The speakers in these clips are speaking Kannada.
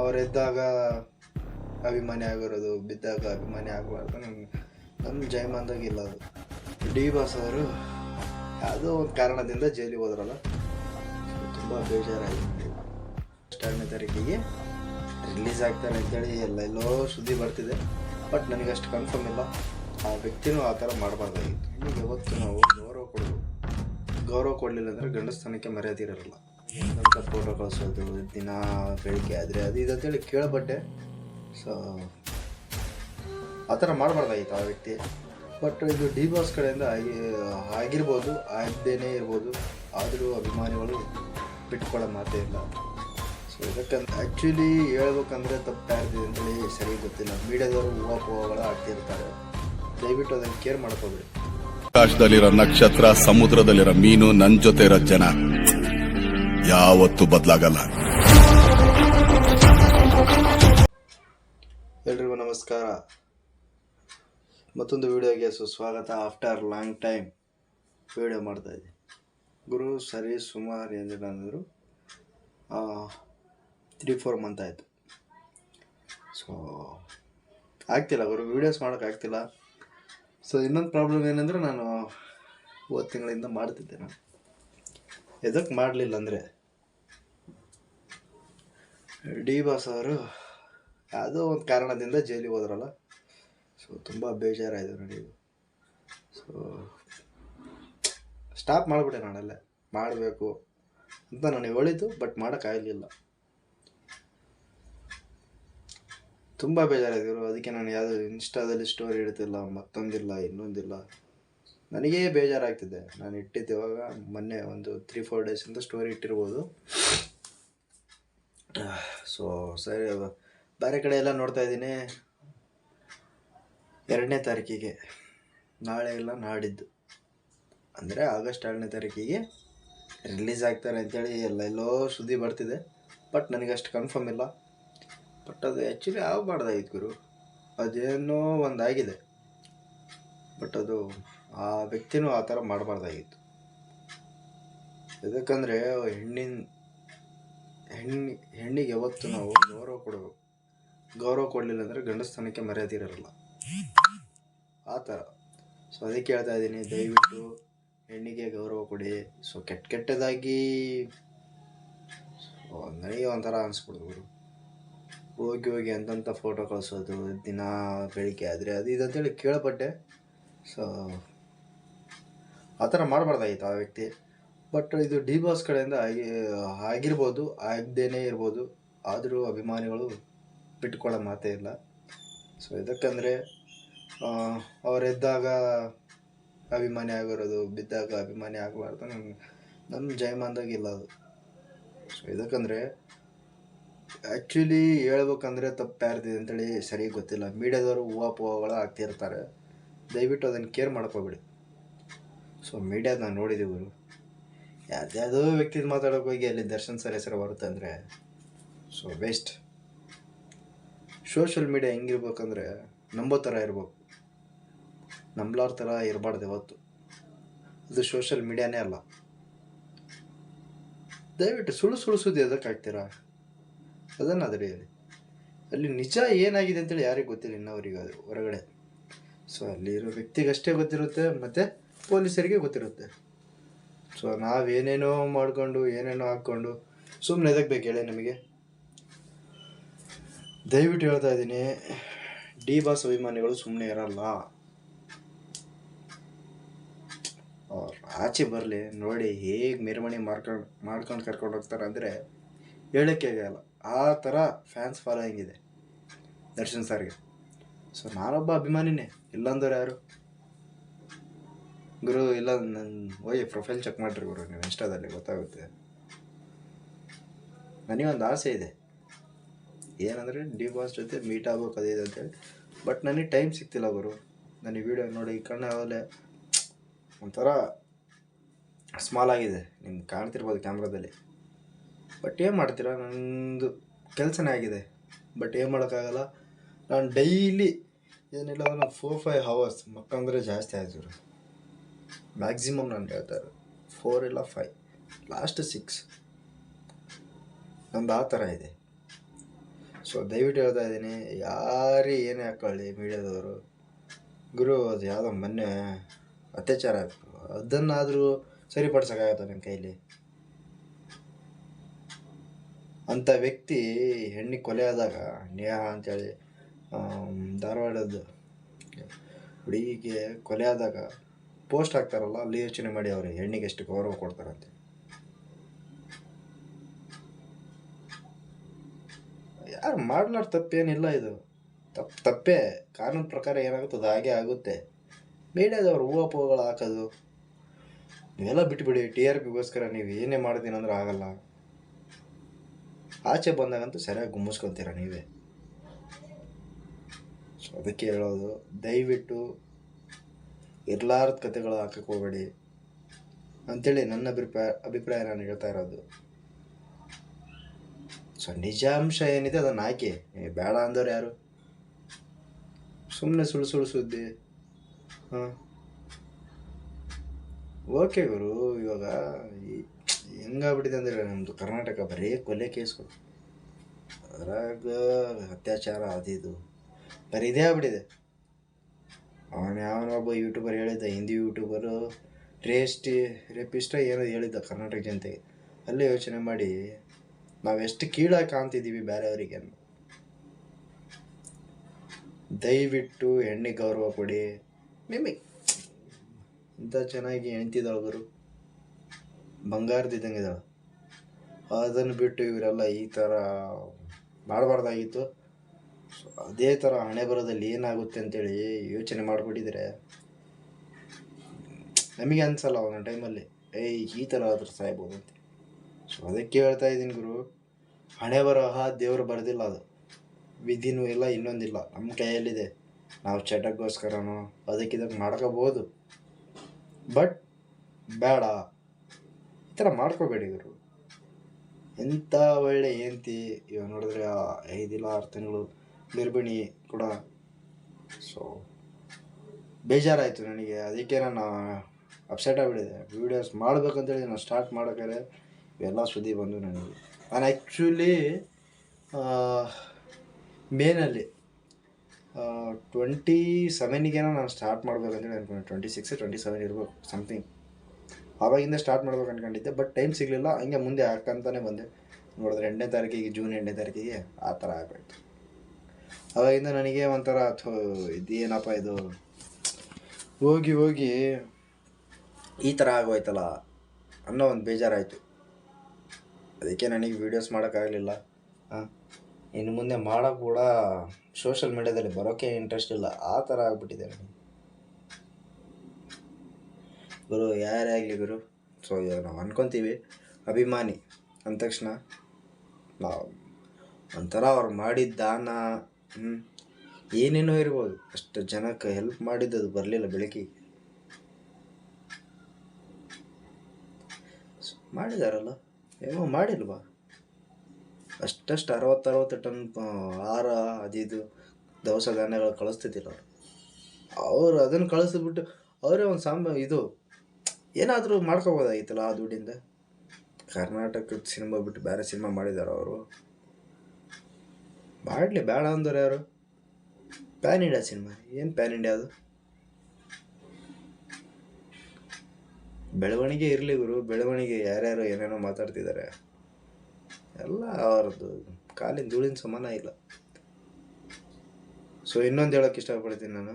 ಅವರಿದ್ದಾಗ ಅಭಿಮಾನಿ ಆಗಿರೋದು, ಬಿದ್ದಾಗ ಅಭಿಮಾನಿ ಆಗಬಾರ್ದು. ನಿಮ್ಗೆ ನಮ್ಮ ಜಯಮಾನ್ದಾಗ ಇಲ್ಲ ಅದು. ಡಿ ಬಾಸ್ ಅವರು ಯಾವುದೋ ಒಂದು ಕಾರಣದಿಂದ ಜೈಲಿಗೆ ಹೋದ್ರಲ್ಲ, ತುಂಬ ಬೇಜಾರಾಯಿತು. ಅಷ್ಟಾರನೇ ತಾರೀಕಿಗೆ ರಿಲೀಸ್ ಆಗ್ತಾರೆ ಅಂತೇಳಿ ಎಲ್ಲ ಎಲ್ಲೋ ಸುದ್ದಿ ಬರ್ತಿದೆ. ಬಟ್ ನನಗೆ ಅಷ್ಟು ಕನ್ಫರ್ಮ್ ಇಲ್ಲ. ಆ ವ್ಯಕ್ತಿನೂ ಆ ಥರ ಮಾಡಬಾರ್ದಾಗಿತ್ತು. ಈಗ ಯಾವತ್ತು ನಾವು ಗೌರವ ಕೊಡಬೇಕು ಗೌರವ ಕೊಡಲಿಲ್ಲ ಅಂದರೆ ಗಂಡಸ್ಥಾನಕ್ಕೆ ಮರ್ಯಾದೆ ಇರಲ್ಲ. ಅಂತ ಫೋಟೋ ಕಳಿಸೋದು, ದಿನ ಬೆಳಿಗ್ಗೆ ಆದರೆ ಅದು ಇದು ಅಂತೇಳಿ ಕೇಳಬಟ್ಟೆ ಸೊ ಆ ಥರ ಮಾಡಬಾರ್ದಾಗಿತ್ತು ಆ ವ್ಯಕ್ತಿ. ಬಟ್ ಇದು ಡಿ ಬಾಸ್ ಕಡೆಯಿಂದ ಆಗಿ, ಆಗಿರ್ಬೋದು, ಆಗದೇನೇ ಇರ್ಬೋದು. ಆದರೂ ಅಭಿಮಾನಿಗಳು ಬಿಟ್ಕೊಳ್ಳೋ ಮಾತೇ ಇಲ್ಲ. ಸೊ ಇದಕ್ಕಂತ ಆ್ಯಕ್ಚುಲಿ ಹೇಳ್ಬೇಕಂದ್ರೆ ತಪ್ಪು ಯಾರ್ದಿದೆ ಅಂತೇಳಿ ಸರಿ ಗೊತ್ತಿಲ್ಲ. ಮೀಡಿಯಾದವರು ಹೂವಾಪೋಹಗಳು ಆಡ್ತಿರ್ತಾರೆ ದಯವಿಟ್ಟು ಅದನ್ನು ಕೇರ್ ಮಾಡ್ಕೋಬೇಡಿ. ಆಕಾಶದಲ್ಲಿರೋ ನಕ್ಷತ್ರ, ಸಮುದ್ರದಲ್ಲಿರೋ ಮೀನು ನನ್ನ ಜೊತೆ ಇರೋ ಜನ. ಯಾವತ್ತೂ ಬದಲಾಗಲ್ಲ. ಎಲ್ರಿಗೂ ನಮಸ್ಕಾರ. ಮತ್ತೊಂದು ವಿಡಿಯೋಗೆ ಸುಸ್ವಾಗತ. ಆಫ್ಟರ್ ಲಾಂಗ್ ಟೈಮ್ ವಿಡಿಯೋ ಮಾಡ್ತಾ ಇದ್ದೆ ಗುರು ಸರಿ ಸುಮಾರು ಏನಿಲ್ಲ ಅಂದರು ತ್ರೀ ಫೋರ್ ಮಂತ್ ಆಯಿತು. ಸೊ ಆಗ್ತಿಲ್ಲ ಗುರು ವೀಡಿಯೋಸ್ ಮಾಡೋಕ್ಕಾಗ್ತಿಲ್ಲ ಸೊ ಇನ್ನೊಂದು ಪ್ರಾಬ್ಲಮ್ ಏನಂದರೆ ನಾನು, ಹೋದ ತಿಂಗಳಿಂದ ಮಾಡ್ತಿದ್ದೆ ನಾನು ಎದಕ್ಕೆ ಮಾಡಲಿಲ್ಲ ಅಂದರೆ ಡಿ ಬಾಸ್ ಯಾವುದೋ ಒಂದು ಕಾರಣದಿಂದ ಜೈಲಿಗೆ ಹೋದ್ರಲ್ಲ. ಸೊ ತುಂಬ ಬೇಜಾರಾಯಿತು ನನಗೆ ಸೊ ಸ್ಟಾಪ್ ಮಾಡಿಬಿಟ್ಟೆ ನಾನಲ್ಲೇ. ಮಾಡಬೇಕು ಅಂತ ನನಗೆ ಹೇಳಿದ್ದು ಬಟ್ ಮಾಡೋಕ್ಕಾಗಲಿಲ್ಲ. ತುಂಬ ಬೇಜಾರಾಗಿದ್ರು ಅದಕ್ಕೆ ನಾನು ಯಾವುದು ಇನ್ಸ್ಟಾದಲ್ಲಿ ಸ್ಟೋರಿ ಇಡ್ತಿಲ್ಲ, ಮತ್ತೊಂದಿಲ್ಲ, ಇನ್ನೊಂದಿಲ್ಲ. ನನಗೇ ಬೇಜಾರಾಗ್ತಿದೆ. ನಾನು ಇಟ್ಟಿದ್ದೆ ಇವಾಗ ಮೊನ್ನೆ ಒಂದು ತ್ರೀ ಫೋರ್ ಡೇಸಿಂದ ಸ್ಟೋರಿ ಇಟ್ಟಿರ್ಬೋದು. ಸೊ ಸರಿ ಬೇರೆ ಕಡೆ ಎಲ್ಲ ನೋಡ್ತಾ ಇದ್ದೀನಿ. ಎರಡನೇ ತಾರೀಕಿಗೆ. ನಾಳೆ ಇಲ್ಲ ನಾಡಿದ್ದು. ಅಂದರೆ ಆಗಸ್ಟ್ ಎರಡನೇ ತಾರೀಕಿಗೆ ರಿಲೀಸ್ ಆಗ್ತಾರೆ ಅಂತೇಳಿ ಎಲ್ಲ ಎಲ್ಲೋ ಸುದ್ದಿ ಬರ್ತಿದೆ. ಬಟ್ ನನಗೆ ಅಷ್ಟು ಕನ್ಫರ್ಮ್ ಇಲ್ಲ. ಬಟ್ ಅದು ಆ್ಯಕ್ಚುಲಿ ಆಗಬಾರ್ದಾಗಿತ್ತು ಗುರು. ಅದೇನೋ ಒಂದಾಗಿದೆ. ಬಟ್ ಅದು ಆ ವ್ಯಕ್ತಿನೂ ಆ ಥರ ಮಾಡಬಾರ್ದಾಗಿತ್ತು. ಯಾಕಂದರೆ ಹೆಣ್ಣಿನ ಹೆಣ್ಣಿ, ಹೆಣ್ಣಿಗೆ ಯಾವತ್ತು ನಾವು ಗೌರವ ಕೊಡಬೇಕು. ಗೌರವ ಕೊಡಲಿಲ್ಲ ಅಂದರೆ ಗಂಡಸ್ಥಾನಕ್ಕೆ ಮರ್ಯಾದೆ ಇರಲ್ಲ. ಆ ಥರ. ಸೊ ಅದಕ್ಕೆ ಹೇಳ್ತಾ ಇದ್ದೀನಿ, ದಯವಿಟ್ಟು ಹೆಣ್ಣಿಗೆ ಗೌರವ ಕೊಡಿ. ಸೊ ಕೆಟ್ಟ ಕೆಟ್ಟದಾಗಿ ನನಗೆ ಒಂಥರ ಅನಿಸ್ಬಿಡ್ದು ಗುರು. ಹೋಗಿ ಹೋಗಿ ಅಂತಂತ ಫೋಟೋ ಕಳಿಸೋದು, ದಿನ ಬೆಳಿಗ್ಗೆ ಆದರೆ ಅದು ಇದಂತೇಳಿ ಕೇಳಪಟ್ಟೆ. ಸೊ ಆ ಥರ ಮಾಡಬಾರ್ದಾಗಿತ್ತು ಆ ವ್ಯಕ್ತಿ. ಬಟ್ ಇದು ಡಿ ಬಾಸ್ ಕಡೆಯಿಂದ ಆಗಿ, ಆಗಿರ್ಬೋದು, ಆಗದೇನೆ ಇರ್ಬೋದು. ಆದರೂ ಅಭಿಮಾನಿಗಳು ಬಿಟ್ಕೊಳ್ಳೋ ಮಾತೇ ಇಲ್ಲ. ಸೊ ಇದಕ್ಕಂದರೆ ಅವರೆದ್ದಾಗ ಅಭಿಮಾನಿ ಆಗಿರೋದು, ಬಿದ್ದಾಗ ಅಭಿಮಾನಿ ಆಗಬಾರ್ದು. ನಮ್ಮ ನಮ್ಮ ಜಯಮಾನ್ದಾಗ ಇಲ್ಲ ಅದು. ಸೊ ಇದಕ್ಕಂದರೆ ಆ್ಯಕ್ಚುಲಿ ಹೇಳ್ಬೇಕಂದ್ರೆ ತಪ್ಪು ಯಾರ್ದಿದೆ ಅಂತೇಳಿ ಸರಿ ಗೊತ್ತಿಲ್ಲ. ಮೀಡಿಯಾದವರು ಹೂವಾಪೋಹಗಳು ಆಗ್ತಿರ್ತಾರೆ. ದಯವಿಟ್ಟು ಅದನ್ನು ಕೇರ್ ಮಾಡ್ಕೋಬೇಡಿ. ಸೊ ಮೀಡಿಯಾದ ನೋಡಿದ್ದೀವಿ ಯಾವ್ದ್ಯಾವುದೋ ವ್ಯಕ್ತಿ ಮಾತಾಡೋಕೆ ಹೋಗಿ ಅಲ್ಲಿ ದರ್ಶನ್ ಸರ್ ಹೆಸರು ಬರುತ್ತೆ ಅಂದರೆ ಸೊ ವೇಸ್ಟ್ ಸೋಷಿಯಲ್ ಮೀಡಿಯಾ ಹೆಂಗಿರ್ಬೇಕಂದ್ರೆ ನಂಬೋ ಥರ ಇರ್ಬೇಕು. ನಂಬ್ಲಾರ ಥರ ಇರಬಾರ್ದು ಯಾವತ್ತು. ಅದು ಸೋಷಿಯಲ್ ಮೀಡಿಯಾನೇ ಅಲ್ಲ. ದಯವಿಟ್ಟು ಸುಳ್ಳು ಸುದ್ದಿ ಅದಕ್ಕೆ ಹಾಕ್ತೀರಾ? ಅದನ್ನು ಅಲ್ಲಿ. ಅಲ್ಲಿ ನಿಜ ಏನಾಗಿದೆ ಅಂತೇಳಿ ಯಾರಿಗೆ ಗೊತ್ತಿಲ್ಲ ಇನ್ನವರಿಗೆ ಅದು ಹೊರಗಡೆ. ಸೊ ಅಲ್ಲಿರೋ ವ್ಯಕ್ತಿಗಷ್ಟೇ ಗೊತ್ತಿರುತ್ತೆ, ಮತ್ತು ಪೊಲೀಸರಿಗೆ ಗೊತ್ತಿರುತ್ತೆ. ಸೊ ನಾವೇನೇನೋ ಮಾಡಿಕೊಂಡು, ಏನೇನೋ ಹಾಕ್ಕೊಂಡು ಸುಮ್ಮನೆ ಎದಕ್ಕೆ ಹೇಳಿ ನಿಮಗೆ? ದಯವಿಟ್ಟು ಹೇಳ್ತಾ ಇದ್ದೀನಿ, ಡಿ ಬಾಸ್ ಅಭಿಮಾನಿಗಳು ಸುಮ್ಮನೆ ಇರಲ್ಲ. ಅವ್ರು ಆಚೆ ಬರಲಿ, ನೋಡಿ ಹೇಗೆ ಮೆರವಣಿಗೆ ಮಾಡ್ಕೊಂಡು ಮಾಡ್ಕೊಂಡು ಕರ್ಕೊಂಡು ಹೋಗ್ತಾರೆ ಅಂದರೆ ಹೇಳೋಕ್ಕೆ ಆಗಲ್ಲ ಆ ಥರ ಫ್ಯಾನ್ಸ್ ಫಾಲೋಯಿಂಗ್ ಇದೆ, ದರ್ಶನ್ ಸರ್ಗೆ. ಸೊ ನಾನೊಬ್ಬ ಅಭಿಮಾನಿನೇ ಇಲ್ಲಂದವ್ರು ಯಾರು? ಗುರು, ಇಲ್ಲ ನನ್ನ ಹೋಯ್ ಪ್ರೊಫೈಲ್ ಚೆಕ್ ಮಾಡಿರಿ ಗುರು ನೀವು ಇನ್ಸ್ಟಾದಲ್ಲಿ ಗೊತ್ತಾಗುತ್ತೆ. ನನಗೊಂದು ಆಸೆ ಇದೆ. ಏನಂದರೆ ಡಿ ಬಾಸ್ ಜೊತೆ ಮೀಟ್ ಆಗ್ಬೇಕು, ಅದೇ ಇದೆ ಅಂತೇಳಿ. ಬಟ್ ನನಗೆ ಟೈಮ್ ಸಿಗ್ತಿಲ್ಲ ಗುರು. ನನಗೆ ವೀಡಿಯೋ ನೋಡಿ, ಕಣ್ಣು ಆಗಲೇ ಒಂಥರ ಸ್ಮಾಲ್ ಆಗಿದೆ. ನಿಮ್ಗೆ ಕಾಣ್ತಿರ್ಬೋದು ಕ್ಯಾಮ್ರಾದಲ್ಲಿ ಬಟ್ ಏನು ಮಾಡ್ತೀರಾ? ನಂದು ಕೆಲಸನೇ ಆಗಿದೆ. ಬಟ್ ಏನು ಮಾಡೋಕ್ಕಾಗಲ್ಲ? ನಾನು ಡೈಲಿ ಏನಿಲ್ಲ ನಾನು ಫೋರ್ ಫೈವ್ ಹವರ್ಸ್ ಮಕ್ಕಂದ್ರೆ ಜಾಸ್ತಿ ಆಯ್ತು ಮ್ಯಾಕ್ಸಿಮಮ್ ನಾನು ಹೇಳ್ತಾ ಇರೋದು ಫೋರ್ ಇಲ್ಲ ಫೈವ್ ಲಾಸ್ಟ್ ಸಿಕ್ಸ್ ನಮ್ದು ಆ ಥರ ಇದೆ. ಸೊ ದಯವಿಟ್ಟು ಹೇಳ್ತಾ ಇದ್ದೀನಿ, ಯಾರೇ ಏನೇ ಹಾಕೊಳ್ಳಿ ಮೀಡಿಯಾದವರು, ಗುರು, ಅದು ಯಾವುದೋ ಮೊನ್ನೆ ಅತ್ಯಾಚಾರ ಆಯ್ತು. ಅದನ್ನಾದರೂ ಸರಿಪಡಿಸೋಕ್ಕಾಗತ್ತ ನನ್ನ ಕೈಲಿ? ಅಂಥ ವ್ಯಕ್ತಿ ಹೆಣ್ಣಿಗೆ ಕೊಲೆ ಆದಾಗ, ನೇಹ ಅಂತೇಳಿ ಧಾರವಾಡದ ಹುಡುಗಿಗೆ ಕೊಲೆ ಆದಾಗ ಪೋಸ್ಟ್ ಹಾಕ್ತಾರಲ್ಲ, ಅಲ್ಲಿ ಯೋಚನೆ ಮಾಡಿ ಅವ್ರ ಹೆಣ್ಣಿಗೆ ಎಷ್ಟು ಗೌರವ ಕೊಡ್ತಾರಂತೆ. ಯಾರು ಮಾಡ್ಲಾರ ತಪ್ಪೇನಿಲ್ಲ ಇದು. ತಪ್ಪು ತಪ್ಪೇ. ಕಾನೂನು ಪ್ರಕಾರ ಏನಾಗುತ್ತೋ ಹಾಗೆ ಆಗುತ್ತೆ. ಮೀಡಿಯಾದವ್ರು ಹೂವಪ್ಪುಗಳು ಹಾಕೋದು. ನೀವೆಲ್ಲ ಬಿಟ್ಬಿಡಿ, ಟಿ ಆರ್ ಪಿಗೋಸ್ಕರ ನೀವು ಏನೇ ಮಾಡ್ತೀನಿ ಅಂದ್ರೆ ಆಗಲ್ಲ. ಆಚೆ ಬಂದಾಗಂತೂ ಸರಿಯಾಗಿ ಗುಮ್ಮಿಸ್ಕೊತೀರ ನೀವೇ? ಸೊ ಅದಕ್ಕೆ ಹೇಳೋದು, ದಯವಿಟ್ಟು ಇರ್ಲಾರ್ದ ಕತೆಗಳು ಹಾಕಕ್ಕೆ ಹೋಗಬೇಡಿ. ಅಂತೇಳಿ ನನ್ನ ಅಭಿಪ್ರಾಯ ಅಭಿಪ್ರಾಯ ನಾನು ಹೇಳ್ತಾ ಇರೋದು. ಸೊ ನಿಜಾಂಶ ಏನಿದೆ ಅದನ್ನು ಹಾಕಿ. ಬೇಡ ಅಂದವ್ರು ಯಾರು? ಸುಮ್ಮನೆ ಸುಳ್ಳು ಸುಳ್ಳು ಸುದ್ದಿ. ಹಾಂ. ಓಕೆ ಗುರು, ಇವಾಗ ಹೆಂಗಾಗ್ಬಿಟ್ಟಿದೆ ಅಂದರೆ ನಮ್ಮದು ಕರ್ನಾಟಕ ಬರೀ ಕೊಲೆ ಕೇಸ್ಗಳು. ಅದ್ರಾಗ ಅತ್ಯಾಚಾರ, ಅದಿದು. ಬರೀ ಇದೇ ಆಗ್ಬಿಟ್ಟಿದೆ. ಅವನು ಯಾವನೊಬ್ಬ ಯೂಟ್ಯೂಬರ್ ಹೇಳಿದ್ದ, ಹಿಂದಿ ಯೂಟ್ಯೂಬರು ರೇಸ್ಟಿ ರೆಪಿಸ್ಟ ಏನೋ ಹೇಳಿದ್ದ ಕರ್ನಾಟಕ ಜನತೆಗೆ ಅಲ್ಲಿ ಯೋಚನೆ ಮಾಡಿ ನಾವೆಷ್ಟು ಕೀಳಾಗಿ ಕಾಣ್ತಿದ್ದೀವಿ ಬೇರೆಯವರಿಗೆ ದಯವಿಟ್ಟು ಹೆಣ್ಣಿಗೆ ಗೌರವ ಕೊಡಿ. ನಿಮಗೆ ಇಂಥ ಚೆನ್ನಾಗಿ ಹೆಣ್ತಿದ್ದಾಳೆ ಗುರು. ಬಂಗಾರದಿದ್ದಂಗೆ ಇದ್ದಾಳೆ. ಅದನ್ನು ಬಿಟ್ಟು ಇವರೆಲ್ಲ ಈ ಥರ ಮಾಡಬಾರ್ದಾಗಿತ್ತು. ಸೊ ಅದೇ ಥರ ಹಣೆ ಬರೋದಲ್ಲಿ ಏನಾಗುತ್ತೆ ಅಂತೇಳಿ ಯೋಚನೆ ಮಾಡಿಬಿಟ್ಟಿದ್ರೆ, ನಮಗೆ ಅನ್ಸಲ್ಲ ಒಂದೊಂದು ಟೈಮಲ್ಲಿ ಏಯ್, ಈ ಥರ ಆದ್ರೆ ಸಾಯ್ಬೋದು ಅಂತ. ಸೊ ಅದಕ್ಕೆ ಹೇಳ್ತಾ ಇದ್ದೀನಿ ಗುರು, ಹಣೆ ಬರಹ ದೇವರು ಬರೆದಿಲ್ಲ ಅದು. ವಿಧಿನೂ ಇಲ್ಲ, ಇನ್ನೊಂದಿಲ್ಲ. ನಮ್ಮ ಕೈಯಲ್ಲಿದೆ. ನಾವು ಚಟಕ್ಕೋಸ್ಕರನೋ ಅದಕ್ಕಿದಕ್ಕೆ ಮಾಡ್ಕೋಬೋದು. ಬಟ್ ಬೇಡ. ಈ ಥರ ಮಾಡ್ಕೋಬೇಡಿ ಗುರು. ಎಂಥ ಒಳ್ಳೆ ಏಂತಿ ಇವಾಗ ನೋಡಿದ್ರೆ ಐದಿಲ್ಲ ಆರು ತಿಂಗಳು ಗರ್ಭಿಣಿ ಕೂಡ. ಸೊ ಬೇಜಾರಾಯಿತು ನನಗೆ. ಅದಕ್ಕೆ ನಾನು ಅಪ್ಸೆಟ್ ಆಗಿಬಿಟ್ಟಿದೆ. ವೀಡಿಯೋಸ್ ಮಾಡಬೇಕಂತೇಳಿ ನಾನು ಸ್ಟಾರ್ಟ್ ಮಾಡೋಕ್ಕಾರೆ ಇವೆಲ್ಲ ಸುದ್ದಿ ಬಂದು ನನಗೆ. ನಾನು ಆ್ಯಕ್ಚುಲಿ ಮೇನಲ್ಲಿ ಟ್ವೆಂಟಿ ಸೆವೆನಿಗೇನೋ ನಾನು ಸ್ಟಾರ್ಟ್ ಮಾಡ್ಬೇಕಂತೇಳಿ ಅನ್ಕೊಂಡೆ. ಟ್ವೆಂಟಿ ಸಿಕ್ಸ್ ಟ್ವೆಂಟಿ ಸೆವೆನ್ ಇರ್ಬೋದು ಸಮಥಿಂಗ್ ಆವಾಗಿಂದ ಸ್ಟಾರ್ಟ್ ಮಾಡ್ಬೇಕು ಅನ್ಕೊಂಡಿದ್ದೆ ಬಟ್ ಟೈಮ್ ಸಿಗಲಿಲ್ಲ. ಹಂಗೆ ಮುಂದೆ ಹಾಕಂತಾನೆ ಬಂದೆ. ನೋಡಿದ್ರೆ ಎಂಟನೇ ತಾರೀಕಿಗೆ ಜೂನ್ ಎಂಟನೇ ತಾರೀಕಿಗೆ ಆ ಥರ ಆಗಬೇಕು ಅವಾಗಿಂದ ನನಗೆ ಒಂಥರ, ಥೋ ಏನಪ್ಪ ಇದು? ಹೋಗಿ ಹೋಗಿ ಈ ಥರ ಆಗೋಯ್ತಲ್ಲ ಅನ್ನೋ ಒಂದು ಬೇಜಾರಾಯಿತು. ಅದಕ್ಕೆ ನನಗೆ ವೀಡಿಯೋಸ್ ಮಾಡೋಕ್ಕಾಗಲಿಲ್ಲ. ಹಾಂ? ಇನ್ನು ಮುಂದೆ ಮಾಡೋಕ್ಕೆ ಕೂಡ ಸೋಷಲ್ ಮೀಡ್ಯಾದಲ್ಲಿ ಬರೋಕ್ಕೆ ಇಂಟ್ರೆಸ್ಟ್ ಇಲ್ಲ. ಆ ಥರ ಆಗಿಬಿಟ್ಟಿದೆ ಗುರು, ಯಾರೇ ಆಗಲಿ ಗುರು, ಸೊ, ಇವಾಗ ನಾವು ಅನ್ಕೊತೀವಿ, ಅಭಿಮಾನಿ ಅಂದ ತಕ್ಷಣ ನಾವು ಒಂಥರ ಅವ್ರು ಮಾಡಿದ ದಾನ ಹ್ಞೂ ಏನೇನೋ ಇರ್ಬೋದು. ಅಷ್ಟು ಜನಕ್ಕೆ ಹೆಲ್ಪ್ ಮಾಡಿದ್ದದು ಬರಲಿಲ್ಲ ಬೆಳಕಿಗೆ ಮಾಡಿದಾರಲ್ಲ? ಏನೋ ಮಾಡಿಲ್ವಾ? ಅಷ್ಟಷ್ಟು ಅರವತ್ತರವತ್ತು ಟನ್ ಆಹಾರ ಇದು ದವಸ ಧಾನ್ಯಗಳು ಕಳಿಸ್ತಿದ್ದಿಲ್ಲ ಅವರು. ಅವರು ಅದನ್ನು ಕಳಿಸ್ಬಿಟ್ಟು ಅವರೇ ಒಂದು ಸಾಂಬ, ಇದು, ಏನಾದರೂ ಮಾಡ್ಕೋಬೋದಾಗಿತ್ತಲ್ಲ ಆ ದುಡ್ಡಿಂದ? ಕರ್ನಾಟಕದ ಸಿನಿಮಾ ಬಿಟ್ಟು ಬೇರೆ ಸಿನಿಮಾ ಮಾಡಿದ್ದಾರೆ ಅವರು. ಮಾಡಲಿ ಬೇಡ ಅಂದವ್ರು ಯಾರು? ಪ್ಯಾನ್ ಇಂಡಿಯಾ ಸಿನಿಮಾ ಏನು ಪ್ಯಾನ್ ಇಂಡಿಯಾ ಅದು? ಬೆಳವಣಿಗೆ ಇರಲಿ ಗುರು. ಬೆಳವಣಿಗೆ ಯಾರ್ಯಾರು ಏನೇನೋ ಮಾತಾಡ್ತಿದ್ದಾರೆ ಎಲ್ಲ ಅವ್ರದ್ದು. ಕಾಲಿನ ಧೂಳಿನ ಸಮಾನ ಇಲ್ಲ. ಸೊ ಇನ್ನೊಂದು ಹೇಳೋಕೆ ಇಷ್ಟಪಡ್ತೀನಿ ನಾನು.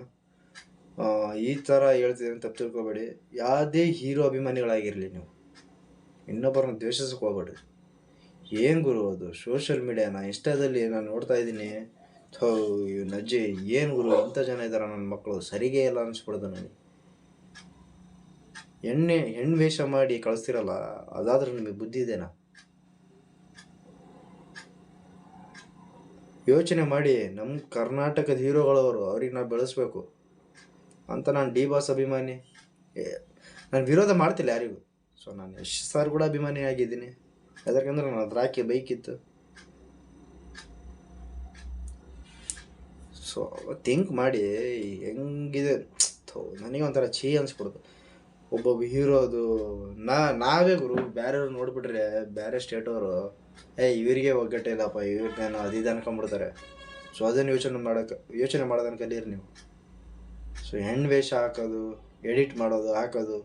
ಈ ಥರ ಹೇಳ್ತಿದ್ದೀನಿ ತಪ್ಪು ತಿಳ್ಕೊಬೇಡಿ. ಯಾವುದೇ ಹೀರೋ ಅಭಿಮಾನಿಗಳಾಗಿರಲಿ ನೀವು. ಇನ್ನೊಬ್ಬರನ್ನ ದ್ವೇಷಿಸಕ್ಕೆ ಹೋಗ್ಬೇಡ್ರಿ. ಏನು ಗುರು ಅದು? ಸೋಷಿಯಲ್ ನಾ ಇನ್ಸ್ಟಾದಲ್ಲಿ ನಾನು ನೋಡ್ತಾ ಇದ್ದೀನಿ? ಥೋ ಇವ್ ನಜ್ಜಿ, ಏನು ಗುರು ಅಂತ ಜನ ಇದ್ದಾರೆ ನನ್ನ ಮಕ್ಕಳು ಸರಿಗೆ ಇಲ್ಲ ಅನಿಸ್ಬಿಡ್ದು ನನಗೆ. ಎಣ್ಣೆ ಹೆಣ್ಣು ವೇಷ ಮಾಡಿ ಕಳಿಸ್ತಿರಲ್ಲ, ಅದಾದ್ರೂ ನಿಮಗೆ ಬುದ್ಧಿ ಇದೆನಾ? ಯೋಚನೆ ಮಾಡಿ ನಮ್ಮ ಕರ್ನಾಟಕದ ಹೀರೋಗಳವರು ಅವ್ರಿಗೆ ನಾವು ಬೆಳೆಸ್ಬೇಕು ಅಂತ ನಾನು ಡಿ ಬಾಸ್ ಅಭಿಮಾನಿ. ನಾನು ವಿರೋಧ ಮಾಡ್ತಿಲ್ಲ ಯಾರಿಗೂ. ಸೊ ನಾನು ಯಶ್ ಸರ್ ಕೂಡ ಅಭಿಮಾನಿ ಆಗಿದ್ದೀನಿ ಯಾಕಂದ್ರೆ ನನ್ನ ಹತ್ರ ಹಾಕಿ ಬೈಕ್ ಇತ್ತು. ಸೊ ಥಿಂಕ್ ಮಾಡಿ, ಹೆಂಗಿದೆ? ನನಗೆ ಒಂಥರ ಛೀ ಅನ್ಸ್ಬಿಡ್ತು. ಒಬ್ಬೊಬ್ಬ ಹೀರೋದು ನಾ, ನಾವೇ ಗುರು ಬೇರೆಯವ್ರು ನೋಡ್ಬಿಟ್ರೆ ಬೇರೆ ಸ್ಟೇಟವರು ಏ, ಇವರಿಗೆ ಒಗ್ಗಟ್ಟೆ ಇಲ್ಲಪ್ಪ, ಇವ್ರೇನೋ ಅದು ಇದು ಅನ್ಕೊಂಬಿಡ್ತಾರೆ ಸೊ ಅದನ್ನು ಯೋಚನೆ ಮಾಡೋಕೆ, ಯೋಚನೆ ಮಾಡೋದನ್ನು ಕಲೀರಿ ನೀವು. ಸೊ ಹೆಣ್ಣು ವೇಷ ಹಾಕೋದು ಎಡಿಟ್ ಮಾಡೋದು, ಹಾಕೋದು,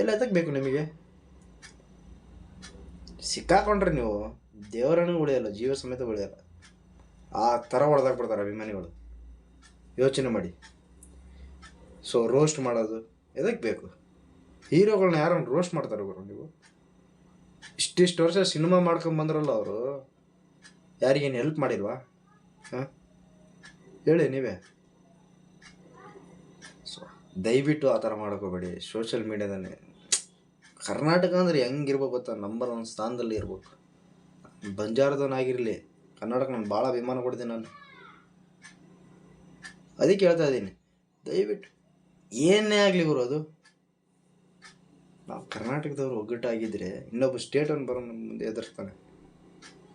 ಎಲ್ಲ ಎದಕ್ಕೆ ಬೇಕು ನಿಮಗೆ? ಸಿಕ್ಕಾಕೊಂಡ್ರೆ ನೀವು ದೇವರನ್ನು ಉಳಿಯಲ್ಲ, ಜೀವ ಸಮೇತ ಉಳಿಯಲ್ಲ. ಆ ಥರ ಹೊಡೆದಾಕ್ಬಿಡ್ತಾರೆ ಅಭಿಮಾನಿಗಳು. ಯೋಚನೆ ಮಾಡಿ. ಸೊ ರೋಸ್ಟ್ ಮಾಡೋದು ಎದಕ್ಕೆ ಬೇಕು? ಹೀರೋಗಳನ್ನ ಯಾರನ್ನು ರೋಸ್ಟ್ ಮಾಡ್ತಾರೆ ಗುರು ನೀವು? ಇಷ್ಟಿಷ್ಟು ವರ್ಷ ಸಿನಿಮಾ ಮಾಡ್ಕೊಂಡು ಬಂದ್ರಲ್ಲ ಅವರು. ಯಾರಿಗೇನು ಹೆಲ್ಪ್ ಮಾಡಿಲ್ವಾ? ಹಾಂ? ಹೇಳಿ ನೀವೇ. ಸೊ ದಯವಿಟ್ಟು ಆ ಥರ ಮಾಡ್ಕೋಬೇಡಿ. ಸೋಷಿಯಲ್ ಮೀಡ್ಯಾದಲ್ಲಿ ಕರ್ನಾಟಕ ಅಂದ್ರೆ ಹೆಂಗಿರ್ಬೇಕು ಗೊತ್ತಾ? ನಂಬರ್ ಒನ್ ಸ್ಥಾನದಲ್ಲಿ ಇರ್ಬೇಕು. ಬಂಜಾರದವನಾಗಿರಲಿ ಕರ್ನಾಟಕ ನಾನು ಭಾಳ ಅಭಿಮಾನ ಕೊಡ್ತೀನಿ ನಾನು. ಅದಕ್ಕೆ ಹೇಳ್ತಾ ಇದ್ದೀನಿ. ದಯವಿಟ್ಟು, ಏನೇ ಆಗಲಿ ಗುರು ಅದು. ನಾವು ಕರ್ನಾಟಕದವ್ರು ಒಗ್ಗಟ್ಟಾಗಿದ್ದರೆ ಇನ್ನೊಬ್ಬ ಸ್ಟೇಟನ್ನು ಬರೋ ನಮ್ಮ ಮುಂದೆ ಎದುರಿಸ್ತಾನೆ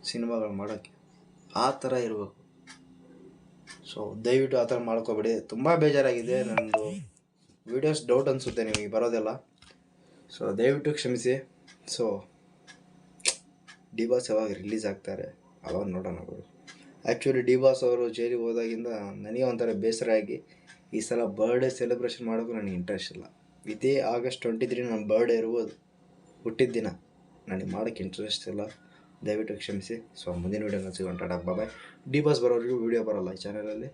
ಸಿನಿಮಾಗಳು ಮಾಡೋಕ್ಕೆ ಆ ಥರ ಇರಬೇಕು. ಸೊ ದಯವಿಟ್ಟು ಆ ಥರ ಮಾಡ್ಕೋಬೇಡಿ. ತುಂಬ ಬೇಜಾರಾಗಿದೆ ನನ್ನದು ವೀಡಿಯೋಸ್ ಡೌಟ್ ಅನಿಸುತ್ತೆ ನಿಮಗೆ, ಬರೋದೆಲ್ಲ. ಸೊ ದಯವಿಟ್ಟು ಕ್ಷಮಿಸಿ. ಸೊ ಡಿ ಬಾಸ್ ಯಾವಾಗ ರಿಲೀಸ್ ಆಗ್ತಾರೆ? ಅವಾಗ ನೋಡೋಣ ಅವರು ಆ್ಯಕ್ಚುಲಿ ಡಿ ಬಾಸ್ ಅವರು ಜೈಲಿಗೆ ಹೋದಾಗಿಂದ ನನಗೆ ಒಂಥರ ಬೇಸರ ಆಗಿ ಈ ಸಲ ಬರ್ಡೇ ಸೆಲೆಬ್ರೇಷನ್ ಮಾಡೋಕ್ಕೂ ನನಗೆ ಇಂಟ್ರೆಸ್ಟ್ ಇಲ್ಲ. ಇದೇ ಆಗಸ್ಟ್ ಟ್ವೆಂಟಿ ತ್ರೀ ನನ್ನ ಬರ್ಡೇ ಇರ್ಬೋದು. ಹುಟ್ಟಿದ ದಿನ. ನನಗೆ ಮಾಡೋಕ್ಕೆ ಇಂಟ್ರೆಸ್ಟ್ ಇಲ್ಲ. ದಯವಿಟ್ಟು ಕ್ಷಮಿಸಿ. ಸೊ ಮುಂದಿನ ವೀಡಿಯೋನ ಸಿಗೋಣ. ಟಾಟಾ ಬಾಬಾಯ್ ಡಿ ಬಾಸ್ ಬರೋರಿಗೂ ವೀಡಿಯೋ ಬರೋಲ್ಲ ಈ ಚಾನಲಲ್ಲಿ